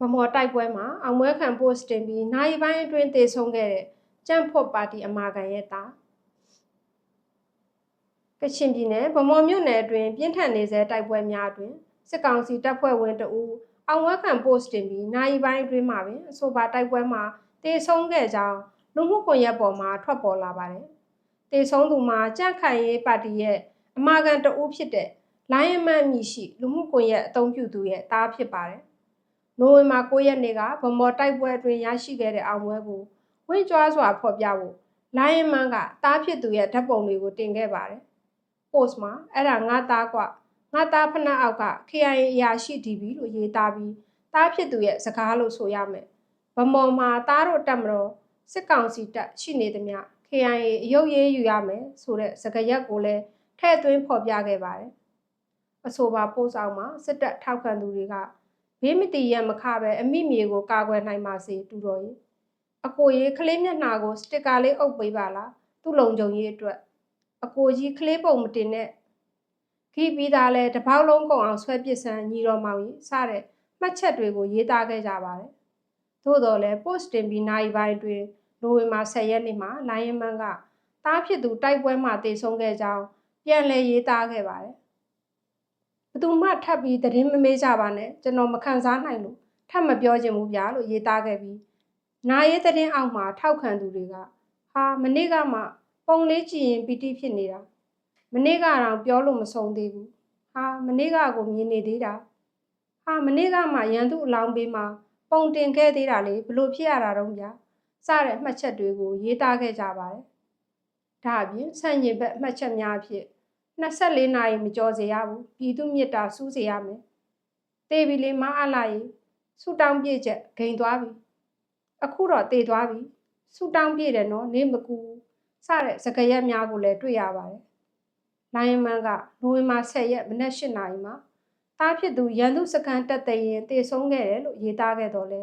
ဗမော်တိုက်ပွဲမှာအောင်ပွဲခံ post တင်ပြီးနိုင်ပိုင်းအတွင်းတည်ဆုံးခဲ့တဲ့ကြန့်ဖို့ပါတီအမာခံရဲ့သားကချင်ပြည်နယ်ဗမော်မြို့နယ်အတွင်းပြင်းထန်နေဆဲတိုက်ပွဲများအတွင်းစစ်ကောင်စီတပ်ဖွဲ့ဝင်တအူအောင်ပွဲခံ post တင်ပြီးနိုင်ပိုင်းအတွင်းမှာပင်အဆိုပါတိုက်ပွဲမှာတည်ဆုံးခဲ့ကြောင်းလူမှုကွန်ရက်ပေါ်မှာထွက်ပေါ်လာပါတယ်။တည်ဆုံးသူမှာကြန့်ခိုင်ရေးပါတီရဲ့အမာခံတအူဖြစ်တဲ့လိုင်းအမတ်မြရှိလူမှုကွန်ရက်အသုံးပြုသူရဲ့သားဖြစ်ပါတယ်။ နိုဝင်ဘာ9ရက်နေ့ကဗမော်တိုက်ပွဲအတွင်းရရှိခဲ့တဲ့အောင်ပွဲကိုဝင့်ကြွားစွာဖော်ပြဖို့လိုင်းအမန်ကသားဖြစ်သူရဲ့ဓာတ်ပုံတွေကိုတင်ခဲ့ပါတယ်။ post မှာအဲ့ဒါငါသားกว่าငါသားဖနက်အောက်က KIA အရာရှိဒီဘီလို့ရေးသားပြီးသားဖြစ်သူရဲ့စကားလို့ဆိုရမယ်။ဗမော်မှာသားတို့တက်မတော်စစ်ကောင်စီတပ်ရှိနေသမျှ KIA အယုတ်ရေးယူရမယ်ဆိုတဲ့စကားရက်ကိုလည်းထည့်သွင်းဖော်ပြခဲ့ပါတယ်။အဆိုပါပို့ဆောင်မှာစစ်တပ်ထောက်ခံသူတွေက ဘေးမတီရမခပဲအမိမြေကိုကာကွယ်နိုင်ပါစေတူတော်ရင်အကိုကြီးကလေးမျက်နှာကိုစတစ်ကာလေးအုပ်ပေးပါလားသူ့လုံခြုံရေးအတွက်အကိုကြီးကလေးပုံမတင်နဲ့ခီးပြီးသားလဲတပေါက်လုံးကုန်အောင်ဆွဲပစ်ဆန်းညီတော်မောင်ကြီးစတဲ့မှတ်ချက်တွေကိုရေးသားခဲ့ကြပါတယ်။သို့တော်လဲ post တင်ပြီးနိုင်ပိုင်းတွင်နိုဝင်ဘာ10ရက်နေ့မှာလိုင်းယမန်ကတားဖြစ်သူတိုက်ပွဲမှာတည်ဆုံခဲ့ကြောင်းပြန်လည်ရေးသားခဲ့ပါတယ်။ ဘသူမှထပ်ပြီးသတင်းမမေးကြပါနဲ့ကျွန်တော်မခံစားနိုင်လို့ထပ်မပြောချင်ဘူးဗျာလို့ရေးသားခဲ့ပြီးနာရေးသတင်းအောက်မှာထောက်ခံသူတွေကဟာမနေ့ကမှပုံလေးကြည့်ရင်ပီတိဖြစ်နေတာမနေ့ကတော့ပြောလို့မဆုံးသေးဘူးဟာမနေ့ကကိုမြင်နေသေးတာဟာမနေ့ကမှရန်သူအလောင်းပေးမှာပုံတင်ခဲ့သေးတာလေဘလို့ဖြစ်ရတာတော့ဗျာစတဲ့မှတ်ချက်တွေကိုရေးသားခဲ့ကြပါတယ်ဒါအပြင်ဆန့်ကျင်ဘက်မှတ်ချက်များအဖြစ် 24နာရီမကြောစေရဘူးပြည်သူမြစ်တာစူးစေရမယ်တေးပြီလေမအားလာရေဆူတောင်းပြည့်ချက်ဂိမ်သွားပြီအခုတော့တေသွားပြီဆူတောင်းပြည့်တယ်နော်နေမကူစတဲ့စကားရက်များကိုလည်းတွေ့ရပါတယ်လိုင်းမန်ကနိုဝင်ဘာ10ရက်မနက်8နာရီမှာတားဖြစ်သူရန်သူစကန်တက်တဲ့ရင်တေဆုံးခဲ့တယ်လို့ရေးသားခဲ့တော့လဲ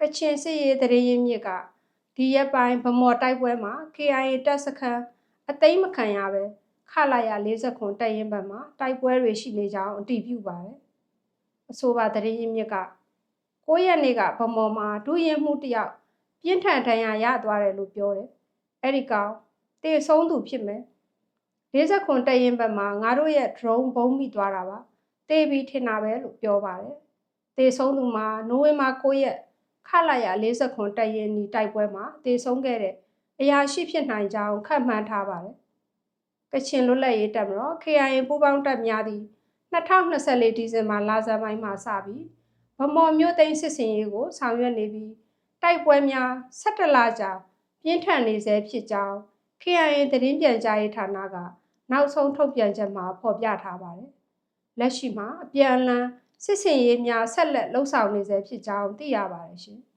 ကချင်စစ်ရေးတရေရင်မြစ်ကဒီရက်ပိုင်းဗမော်တိုက်ပွဲမှာ KIA တပ်စခန်းအသိမ်းမခံရပဲ ခလာရ40ခွန်တက်ရင်ဘက်မှာတိုက်ပွဲတွေရှိနေကြောင်းအတည်ပြုပါတယ်အဆိုပါတရေရင်မြစ်က9ရက်နေ့ကဗမော်မှာဒူရင်မှုတယောက်ပြင်းထန်ဒဏ်ရာရသွားတယ်လို့ပြောတယ်အဲ့ဒီကောင်တေဆုံးသူဖြစ်မယ်40ခွန်တက်ရင်ဘက်မှာငါတို့ရဲ့ drone ဘုံမိသွားတာပါတေးပြီးထင်တာပဲလို့ပြောပါတယ်တေဆုံးသူမှာနိုဝင်ဘာ9ရက်ခလာရ40ခွန်တက်ရင်ဒီတိုက်ပွဲမှာတေဆုံးခဲ့တဲ့အရာရှိဖြစ်နိုင်ကြောင်းခန့်မှန်းထားပါတယ် ကချင်လွတ်လပ်ရေးတပ်မတော် KIA ပူးပေါင်းတပ်များသည့်2024ဒီဇင်ဘာလဆန်းပိုင်းမှာစပြီးဗမော်မြို့သိမ်းစစ်စင်ရေးကိုဆောင်ရွက်နေပြီးတိုက်ပွဲများ17လကြာပြင်းထန်နေဆဲဖြစ်ကြောင်း KIA သတင်းပြန်ကြားရေးဌာနကနောက်ဆုံးထုတ်ပြန်ချက်မှာဖော်ပြထားပါတယ်။လက်ရှိမှာအပြန်အလှန်စစ်စင်ရေးများဆက်လက်လှုပ်ဆောင်နေဆဲဖြစ်ကြောင်းသိရပါတယ်ရှင်။